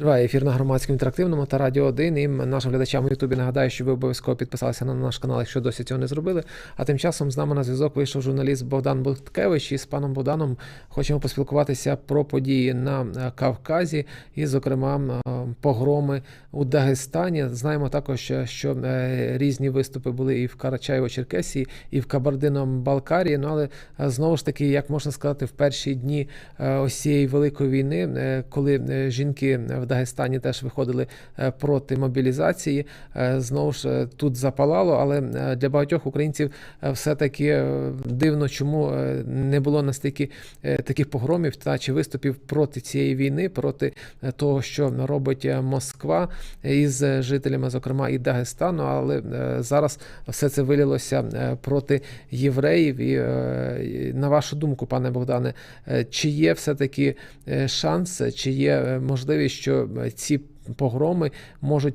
Триває ефір на громадському інтерактивному та радіо 1. І нашим глядачам у Ютубі нагадаю, що ви обов'язково підписалися на наш канал, якщо досі цього не зробили. А тим часом з нами на зв'язок вийшов журналіст Богдан Буткевич. І з паном Богданом хочемо поспілкуватися про події на Кавказі, і, зокрема, погроми у Дагестані. Знаємо також, що е, різні виступи були і в Карачаєво-Черкесії, і в Кабардино-Балкарії. Ну але е, знову ж таки, як можна сказати, в перші дні е, ось цієї великої війни, коли жінки в Дагестані теж виходили е, проти мобілізації, е, знову ж е, тут запалало. Але для багатьох українців все-таки дивно, чому не було настільки таких погромів та чи виступів проти цієї війни, проти того, що робить Москва із жителями, зокрема і Дагестану. Але зараз все це вилилося е, проти євреїв. І на вашу думку, пане Богдане, чи є все-таки е, шанс, чи є можливість, що ці погроми можуть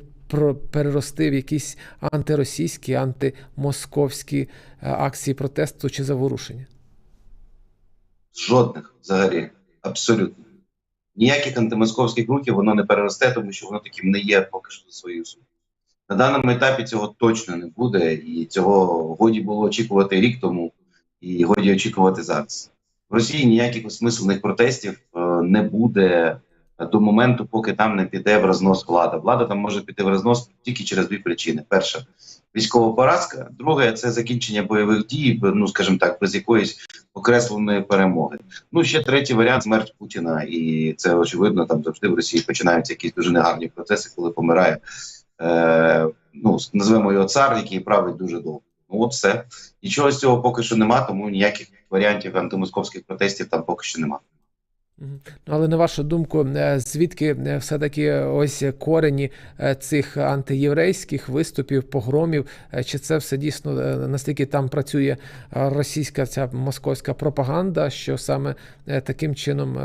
перерости в якісь антиросійські, антимосковські е, акції протесту чи заворушення? Жодних взагалі. Абсолютно. Ніяких антимосковських рухів воно не переросте, тому що воно таким не є поки що своєю суттю. На даному етапі цього точно не буде, і цього годі було очікувати рік тому, і годі очікувати зараз. В Росії ніяких осмислених протестів е, не буде до моменту, поки там не піде в рознос влада. Влада там може піти в рознос тільки через дві причини: перша військова поразка, друге це закінчення бойових дій, ну скажімо так, без якоїсь окресленої перемоги. Ну ще третій варіант смерть Путіна, і це очевидно. Там завжди в Росії починаються якісь дуже негарні процеси, коли помирає. Е, ну назвемо його цар, який править дуже довго. Ну от все. Нічого з цього поки що нема, тому ніяких варіантів антимосковських протестів там поки що нема. Ну, але на вашу думку, е, звідки е, все-таки ось корені е, цих антиєврейських виступів, погромів? Чи це все дійсно настільки там працює російська ця московська пропаганда, що саме таким чином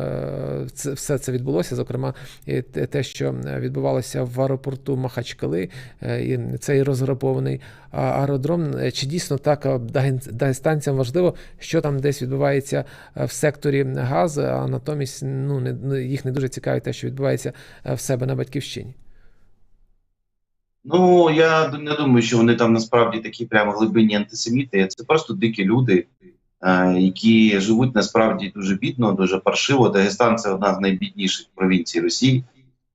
це все це відбулося? Зокрема, і те, що відбувалося в аеропорту Махачкали, і цей розграбований аеродром. Чи дійсно так дагестанцям важливо, що там десь відбувається в секторі газу, а натомість ну, не, їх не дуже цікавить те, що відбувається е, в себе на батьківщині? Ну я не думаю, що вони там насправді такі прямо глибинні антисеміти. Це просто дикі люди, е, які живуть насправді дуже бідно, дуже паршиво. Дагестан це одна з найбідніших провінцій Росії.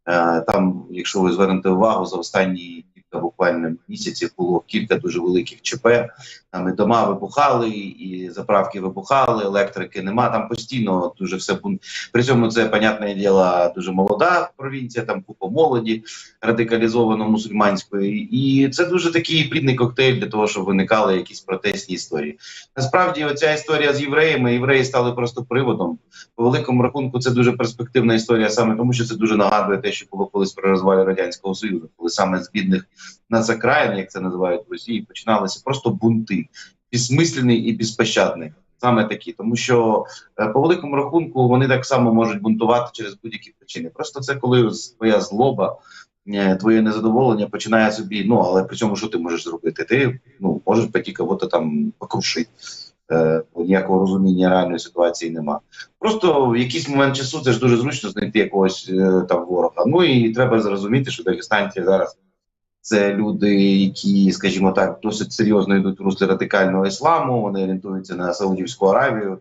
Е, там, якщо ви звернете увагу, за останні буквально місяців було кілька дуже великих ЧП. Там і дома вибухали, і заправки вибухали, електрики нема. Там постійно дуже все бун. При цьому це, понятне діло, дуже молода провінція, там купа молоді радикалізовано мусульманської, і це дуже такий плідний коктейль для того, щоб виникали якісь протестні історії. Насправді, оця історія з євреями, євреї стали просто приводом. По великому рахунку, це дуже перспективна історія, саме тому, що це дуже нагадує те, що було колись при розвалі радянського союзу, коли саме з бідних нацакраїн, як це називають в Росії, починалися просто бунти, безсмисленні і безпощадні. Саме такі, тому що е, по великому рахунку вони так само можуть бунтувати через будь-які причини. Просто це коли твоя злоба, е, твоє незадоволення починає собі. Ну але при цьому що ти можеш зробити? Ти ну можеш пойти кого-то там покрушити. Е, ніякого розуміння реальної ситуації нема. Просто в якийсь момент часу це ж дуже зручно знайти якогось е, там ворога. Ну і треба зрозуміти, що дагестанці зараз це люди, які, скажімо так, досить серйозно йдуть в руслі радикального ісламу. Вони орієнтуються на Саудівську Аравію.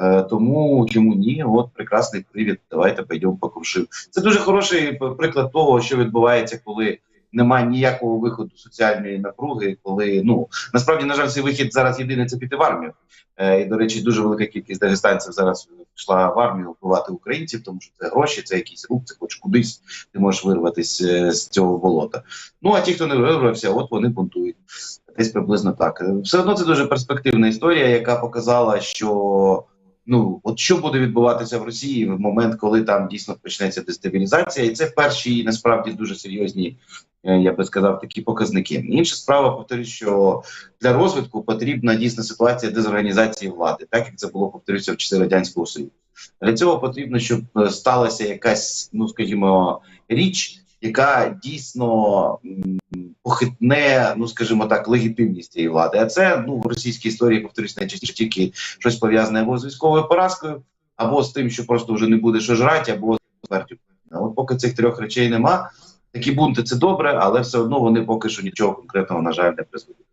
Е, тому чому ні? От прекрасний привід. Давайте пойдемо покрушив. Це дуже хороший приклад того, що відбувається, коли немає ніякого виходу соціальної напруги. Коли ну насправді на жаль, цей вихід зараз єдиний це піти в армію. Е, і до речі, дуже велика кількість дагестанців зараз пішла в армію вбивати українців, тому що це гроші, це якийсь рух, це хоч кудись ти можеш вирватися е, з цього болота. Ну а ті, хто не вирвався, от вони бунтують. Десь приблизно так. Все одно це дуже перспективна історія, яка показала, що ну от що буде відбуватися в Росії в момент, коли там дійсно почнеться дестабілізація, і це перші насправді дуже серйозні, е, я би сказав, такі показники. Інша справа, повторюю, що для розвитку потрібна дійсна ситуація дезорганізації влади, так як це було повторюся в часи радянського союзу. Для цього потрібно, щоб е, сталася якась, ну скажімо, річ, яка дійсно похитне, ну скажімо так, легітимність цієї влади. А це ну в російській історії повторюсь найчастіше тільки щось пов'язане або з військовою поразкою, або з тим, що просто вже не буде що жрати, або з. От поки цих трьох речей нема, такі бунти це добре, але все одно вони поки що нічого конкретного, на жаль, не призведуть.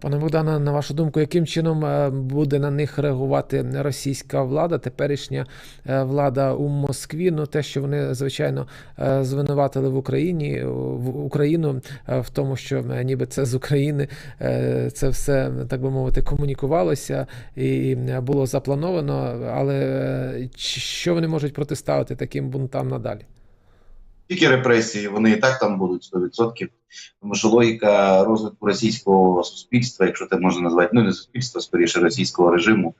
Пане Богдане, на вашу думку, яким чином е, буде на них реагувати російська влада, теперішня е, влада у Москві? Ну, те, що вони звичайно е, звинуватили в Україні в Україну в тому, що ніби це з України це все так би мовити комунікувалося і було заплановано. Але що вони можуть протиставити таким бунтам надалі? Тільки репресії, вони і так там будуть 100%. Тому що логіка розвитку російського суспільства, якщо це можна назвати, ну не суспільства, скоріше російського режиму,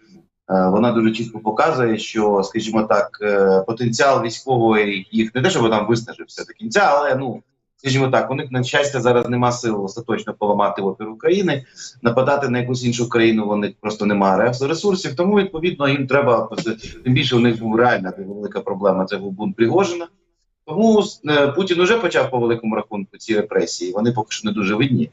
е, вона дуже чітко показує, що, скажімо так, е, потенціал військовий їх не те, щоб там виснажився до кінця, але ну. Скажімо так, у них на щастя зараз нема сил остаточно поламати опір України, нападати на якусь іншу країну. Вони просто немає рес- ресурсів. Тому відповідно їм треба тим більше у них був реальна велика проблема. Це був бунт Пригожина. Тому е, Путін вже почав по великому рахунку ці репресії. Вони поки що не дуже видні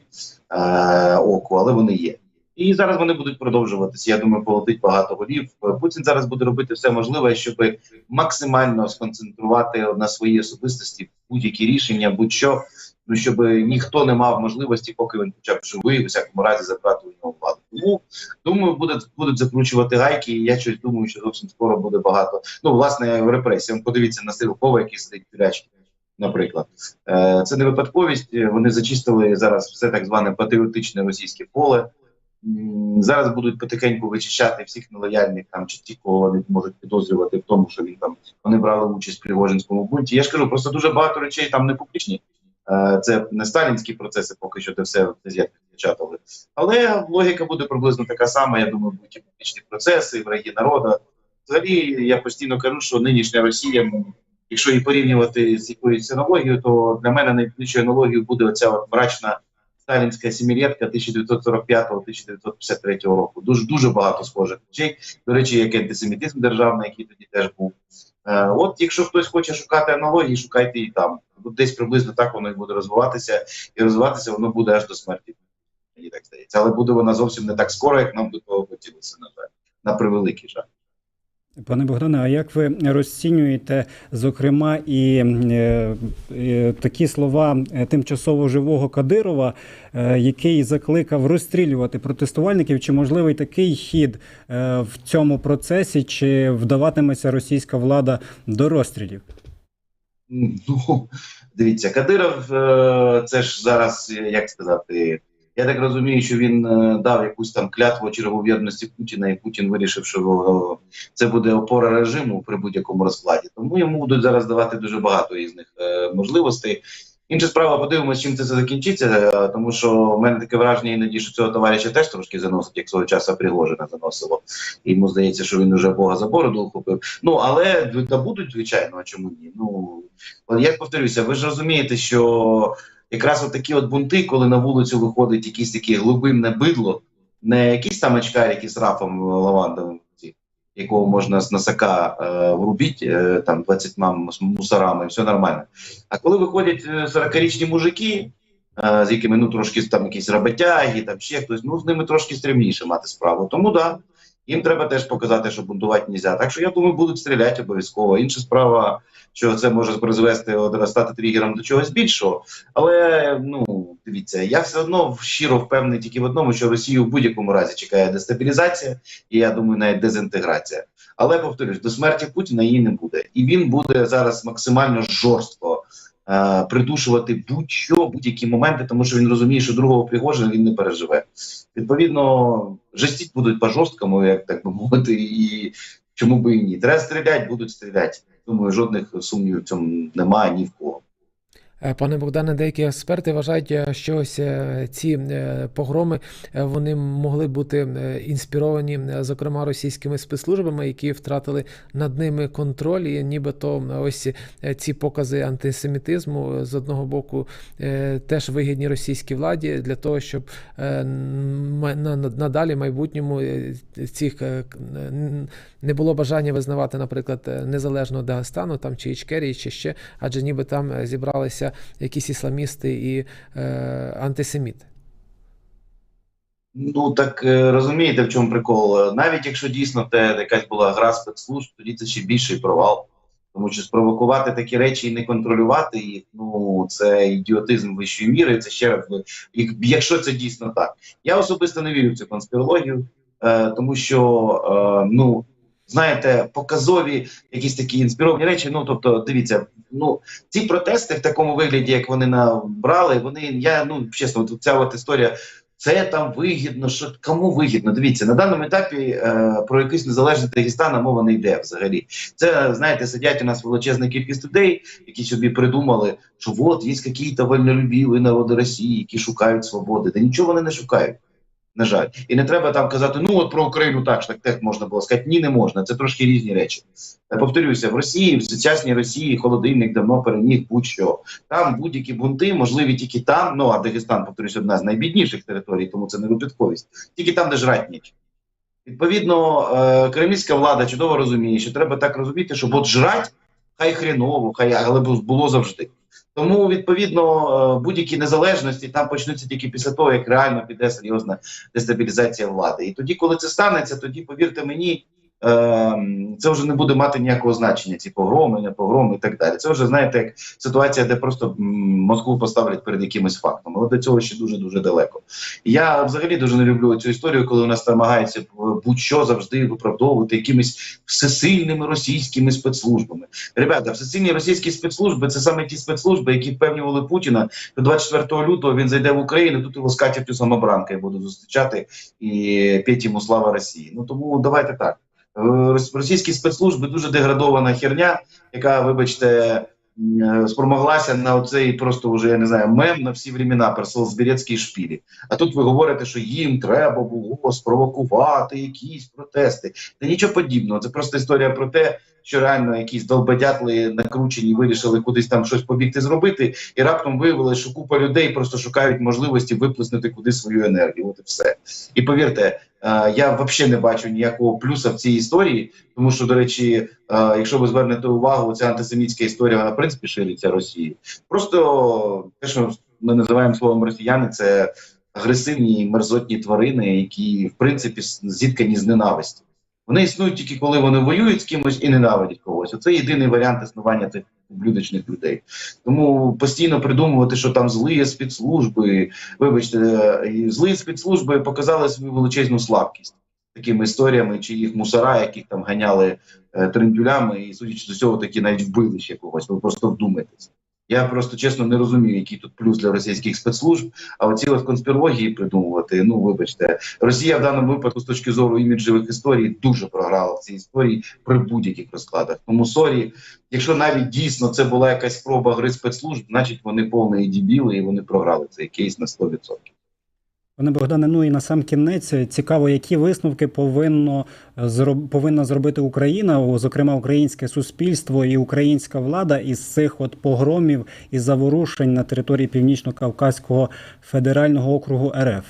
е, оку, але вони є. І зараз вони будуть продовжуватися. Я думаю, полетить багато голів. Путін зараз буде робити все можливе, щоб максимально сконцентрувати на своїй особистості будь-які рішення, будь-що, ну щоб ніхто не мав можливості, поки він хоча б живий, у всякому разі забрати у нього владу. Тому думаю, будуть будуть закручувати гайки. І я щось думаю, що зовсім скоро буде багато. Ну, власне, репресій. Подивіться на Стрілкова, який сидить в наприклад. Е, Це не випадковість. Вони зачистили зараз все так зване патріотичне російське поле. Зараз будуть потихеньку вичищати всіх нелояльних там чи ті, кого вони можуть підозрювати в тому, що він там вони брали участь в Пригожинському бунті. Я ж кажу, просто дуже багато речей там не публічні. Е, Це не сталінські процеси, поки що це все в газетах. Але логіка буде приблизно така сама. Я думаю, будуть і публічні процеси, і враги народу. Взагалі, я постійно кажу, що нинішня Росія, якщо її порівнювати з якоюсь аналогією, то для мене найбільшою аналогією буде оця от мрачна сталінська сімірєтка 1945-1953 року. Дуже дуже багато схожих речей. До речі, як антисемітизм державний, який тоді теж був. Е, от, якщо хтось хоче шукати аналогії, шукайте і там. От Десь приблизно так воно і буде розвиватися, і розвиватися воно буде аж до смерті. Мені так здається. Але буде вона зовсім не так скоро, як нам до того хотілося, на. На превеликий жаль. Пане Богдане, а як ви розцінюєте, зокрема, і е, е, такі слова е, тимчасово живого Кадирова, який закликав розстрілювати протестувальників? Чи можливий такий хід в цьому процесі, чи вдаватиметься російська влада до розстрілів? Ну, дивіться, Кадиров, е, це ж зараз, як сказати, я так розумію, що він е, дав якусь там клятву черговірності Путіна, і Путін вирішив, що е, це буде опора режиму при будь-якому розкладі. Тому йому будуть зараз давати дуже багато різних можливостей. Інша справа, подивимося, чим це закінчиться, е, тому що в мене таке враження іноді, що цього товариша теж трошки заносить, як свого часу Пригожина заносило. І йому здається, що він вже Бога за бороду ухопив. Ну але будуть, звичайно, а чому ні? Ну я повторюся, ви ж розумієте, що якраз от такі от бунти, коли на вулицю виходить якийсь таке глибинне бидло, не якийсь там очкар, який з рафом лавандовим, якого можна з насака е, врубіть е, там 20 мус- мусорами, все нормально. А коли виходять е, 40-річні мужики, е, з якими ну трошки там якісь роботяги, там ще хтось, ну з ними трошки стрімніше мати справу. Тому да, їм треба теж показати, що бунтувати не можна. Так що я думаю, будуть стріляти обов'язково. Інша справа, що це може призвести стати тригером до чогось більшого. Але ну дивіться, я все одно щиро впевнений тільки в одному, що Росію в будь-якому разі чекає дестабілізація, і я думаю, навіть дезінтеграція. Але повторюсь, до смерті Путіна її не буде, і він буде зараз максимально жорстко е, придушувати будь-що, будь-які моменти, тому що він розуміє, що другого Пригожина він не переживе. Відповідно, жестіть будуть по-жорсткому, як так би мовити, і чому би і ні. Треба стріляти, будуть стріляти. Думаю, жодних сумнівів в цьому немає ні в кого. Е, Пане Богдане, деякі експерти вважають, е, що ось е, ці погроми вони могли бути інспіровані, зокрема, російськими спецслужбами, які втратили над ними контроль, і нібито ось ці покази антисемітизму з одного боку теж вигідні російській владі для того, щоб на- на- надалі в майбутньому цих не було бажання визнавати, наприклад, незалежного Дагестану там чи Ічкерії, чи ще, адже ніби там е, якісь ісламісти і е, антисеміти. Ну так е, розумієте, в чому прикол. Навіть якщо дійсно те якась була гра спецслужб, тоді це ще більший провал. Тому що спровокувати такі речі і не контролювати їх, ну це ідіотизм вищої міри. Це ще раз, якщо це дійсно так. Я особисто не вірю в цю конспірологію, е, тому що е, ну знаєте, показові якісь такі інспіровані речі. Ну тобто, дивіться, ну ці протести в такому вигляді, як вони набрали, вони я ну чесно, ця от історія. Це там вигідно, що кому вигідно. Дивіться, на даному етапі е, про якийсь незалежний Дагестан мова не йде взагалі. Це знаєте, сидять у нас величезна кількість людей, які собі придумали, що от є якісь вольнолюбіві народи Росії, які шукають свободи. Та нічого вони не шукають. На жаль, і не треба там казати, ну от про Україну так, так, так можна було сказати. Ні, не можна. Це трошки різні речі. Я повторюся, в Росії, в сучасній Росії, холодильник давно переміг будь-що. Там будь-які бунти можливі тільки там. Ну а Дагестан, повторюся, одна з найбідніших територій, тому це не випадковість. Тільки там, де жрать ніч. Відповідно, е, кремлівська влада чудово розуміє, що треба так розуміти, щоб от жрать, хай хреново, хай але було завжди. Тому відповідно е, будь-які незалежності там почнуться тільки після того, як реально піде серйозна дестабілізація влади. І тоді, коли це станеться, тоді повірте мені, це вже не буде мати ніякого значення. Ці погроми, не погроми і так далі. Це вже знаєте, як ситуація, де просто Москву поставлять перед якимось фактом. Але до цього ще дуже дуже далеко. Я взагалі дуже не люблю цю історію, коли у нас намагаються будь-що завжди виправдовувати якимись всесильними російськими спецслужбами. Ребята, всесильні російські спецслужби це саме ті спецслужби, які впевнювали Путіна, що 24 лютого він зайде в Україну, тут його з катертю самобранка і буду зустрічати і п'ять йому слава Росії. Ну тому давайте так. Е, Російські спецслужби дуже деградована херня, яка, вибачте, е, спромоглася на оцей просто вже я не знаю мем на всі времена про Солсбірецькій шпілі. А тут ви говорите, що їм треба було спровокувати якісь протести. Та нічого подібного. Це просто історія про те, що реально якісь долбодятли накручені вирішили кудись там щось побігти зробити, і раптом виявилось, що купа людей просто шукають можливості виплеснути кудись свою енергію. От і все. І повірте, я взагалі не бачу ніякого плюса в цій історії, тому що, до речі, е, якщо ви звернете увагу, ця антисемітська історія вона в принципі шириться Росії. Просто те, що ми називаємо словом росіяни, це агресивні мерзотні тварини, які в принципі зіткані з ненависті. Вони існують тільки коли вони воюють з кимось і ненавидять когось. Оце єдиний варіант існування цих ублюдочних людей. Тому постійно придумувати, що там злі спецслужби, вибачте, е, злі спецслужби показали свою величезну слабкість такими історіями, чи їх мусора, яких там ганяли е, трендюлями, і судячи з цього, такі навіть вбили ще когось. Ви просто вдумайтесь. Я просто чесно не розумію, який тут плюс для російських спецслужб. А оці от конспірології придумувати. Ну вибачте, Росія в даному випадку з точки зору іміджевих історій дуже програла в цій історії при будь-яких розкладах. Тому сорі, якщо навіть дійсно це була якась спроба гри спецслужб, значить вони повні дібіли і вони програли цей кейс на 100%. Пане Богдане, ну і на сам кінець е, цікаво, які висновки повинно зроб- повинна зробити Україна, зокрема українське суспільство і українська влада із цих от погромів і заворушень на території Північно-Кавказького федерального округу РФ.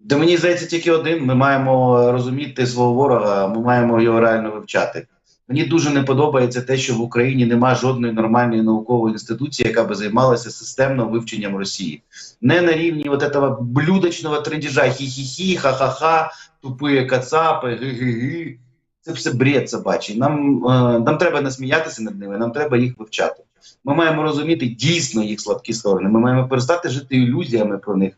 Де мені здається, тільки один. Ми маємо розуміти свого ворога, ми маємо його реально вивчати. Мені дуже не подобається те, що в Україні немає жодної нормальної наукової інституції, яка би займалася системним вивченням Росії. Не на рівні от этого блюдочного трендіжа хі-хі-хі, ха-ха-ха, тупі кацапи, ги-ги-ги. Це все бред собачий. Нам, е, нам треба не сміятися над ними, нам треба їх вивчати. Ми маємо розуміти дійсно їх слабкі сторони. Ми маємо перестати жити ілюзіями про них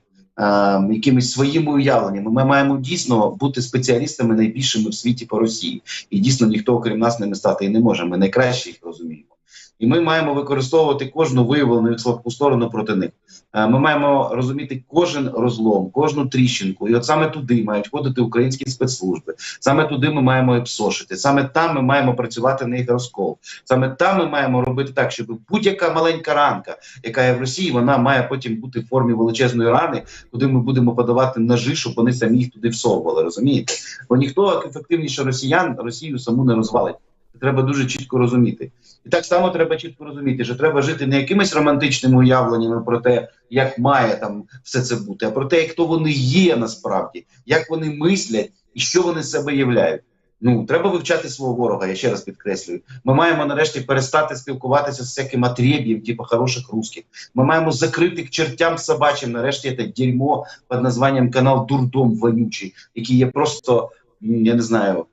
якимись своїми уявленнями. Ми маємо дійсно бути спеціалістами найбільшими в світі по Росії. І дійсно ніхто, окрім нас, ними стати і не може. Ми найкраще їх розуміємо. І ми маємо використовувати кожну виявлену слабку сторону проти них. Е, Ми маємо розуміти кожен розлом, кожну тріщинку. І от саме туди мають ходити українські спецслужби. Саме туди ми маємо їх псошити. Саме там ми маємо працювати на їх розкол. Саме там ми маємо робити так, щоб будь-яка маленька ранка, яка є в Росії, вона має потім бути в формі величезної рани, куди ми будемо подавати ножи, щоб вони самі їх туди всовували. Розумієте? Бо ніхто ефективніше росіян Росію саму не розвалить. Треба дуже чітко розуміти. І так само треба чітко розуміти, що треба жити не якимись романтичними уявленнями про те, як має там все це бути, а про те, хто вони є насправді, як вони мислять і що вони себе являють. Ну треба вивчати свого ворога. Я ще раз підкреслюю. Ми маємо нарешті перестати спілкуватися з всяким отреб'єм, типу хороших русських. Ми маємо закрити к чертям собачим. Нарешті це дерьмо під названням канал Дурдом вонючий, який є просто я не знаю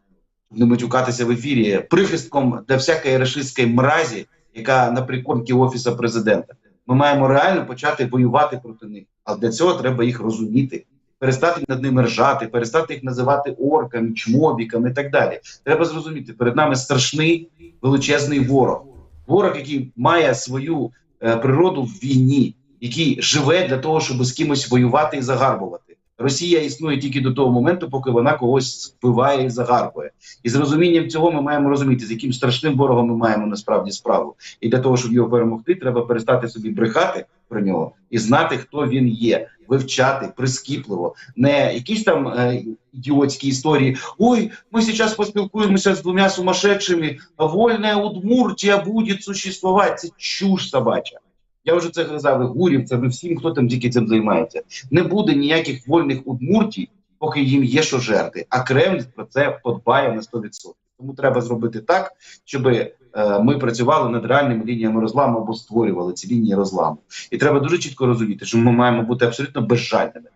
не матюкатися в ефірі, прихистком для всякої рашистської мразі, яка на офісу президента. Ми маємо реально почати воювати проти них. Але для цього треба їх розуміти, перестати над ними ржати, перестати їх називати орками, чмобіками і так далі. Треба зрозуміти, перед нами страшний величезний ворог. Ворог, який має свою е, природу в війні, який живе для того, щоб з кимось воювати і загарбувати. Росія існує тільки до того моменту, поки вона когось вбиває і загарбує. І з розумінням цього ми маємо розуміти, з яким страшним ворогом ми маємо насправді справу. І для того, щоб його перемогти, треба перестати собі брехати про нього і знати, хто він є, вивчати прискіпливо, не якісь там е, ідіотські історії. Ой, ми зараз поспілкуємося з двома сумасшедшими, вольна Удмуртія буде существувати. Це чуш собача. Я вже це казав гурівцям, і всім, хто там тільки цим займається. Не буде ніяких вольних удмуртій, поки їм є що жерти. А Кремль про це подбає на 100%. Тому треба зробити так, щоб е, ми працювали над реальними лініями розламу або створювали ці лінії розламу. І треба дуже чітко розуміти, що ми маємо бути абсолютно безжальними,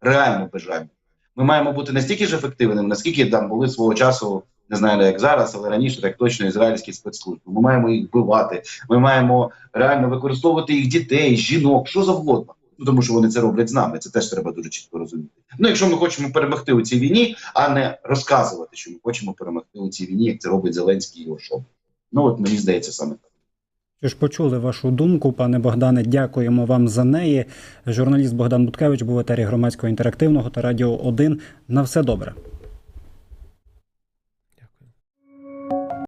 реально безжальними. Ми маємо бути настільки ж ефективними, наскільки там були свого часу, не знаю як зараз, але раніше так точно ізраїльські спецслужби. Ми маємо їх вбивати. Ми маємо реально використовувати їх дітей, жінок, що завгодно. Ну тому що вони це роблять з нами. Це теж треба дуже чітко розуміти. Ну, якщо ми хочемо перемогти у цій війні, а не розказувати, що ми хочемо перемогти у цій війні, як це робить Зеленський і шоу. Ну от мені здається саме так. Що ж почули вашу думку, пане Богдане. Дякуємо вам за неї. Журналіст Богдан Буткевич був в етері громадського інтерактивного та радіо 1. На все добре.